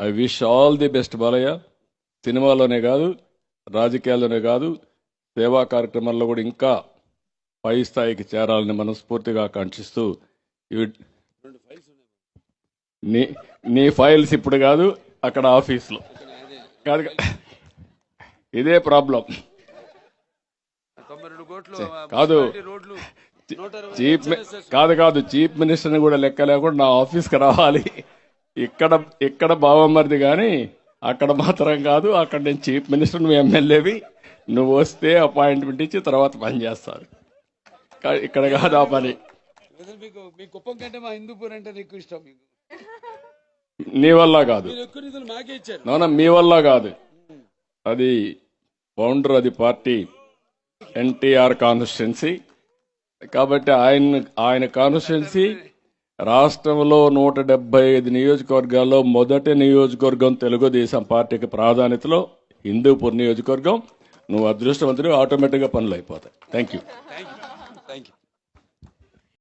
I wish all the best Balayya. సినిమాలోనే కాదు రాజకీయాల్లోనే కాదు సేవా కార్యక్రమాల్లో కూడా ఇంకా పై స్థాయికి చేరాలని మనస్ఫూర్తిగా ఆకాంక్షిస్తూ నీ నీ ఫైల్స్ ఇప్పుడు కాదు అక్కడ ఆఫీస్లో. కాదు ఇదే ప్రాబ్లం. కాదు. చీఫ్ కాదు కాదు చీఫ్ మినిస్టర్ని కూడా లెక్క లేకుండా నా ఆఫీస్కి రావాలి. ఇక్కడ ఇక్కడ బావమరిది కానీ అక్కడ మాత్రం కాదు అక్కడ నేను చీఫ్ మినిస్టర్ నువ్వు ఎమ్మెల్యేవి. నువ్వు వస్తే అపాయింట్మెంట్ ఇచ్చి తర్వాత పని చేస్తారు. ఇక్కడ కాదు ఆ పని. అసలు మీకు మీ కుప్పం కంటే మా హిందూపూర్ అంటే ఎక్కువ ఇష్టం మీకు. నీ వల్ల కాదు. నోన మీ వల్ల కాదు. అది ఫౌండర్ అది పార్టీ ఎన్టీఆర్ కాన్స్టిట్యున్సీ. కాబట్టి ఆయన ఆయన కాన్స్టిట్యున్సీ రాష్ట్రంలో నూట డెబ్బై ఐదు నియోజకవర్గాల్లో మొదటి నియోజకవర్గం తెలుగుదేశం పార్టీకి ప్రాధాన్యతలో హిందూపూర్ నియోజకవర్గం. నువ్వు అదృష్టవంతుడు ఆటోమేటిక్గా పనులు అయిపోతాయి. Thank you thank you thank you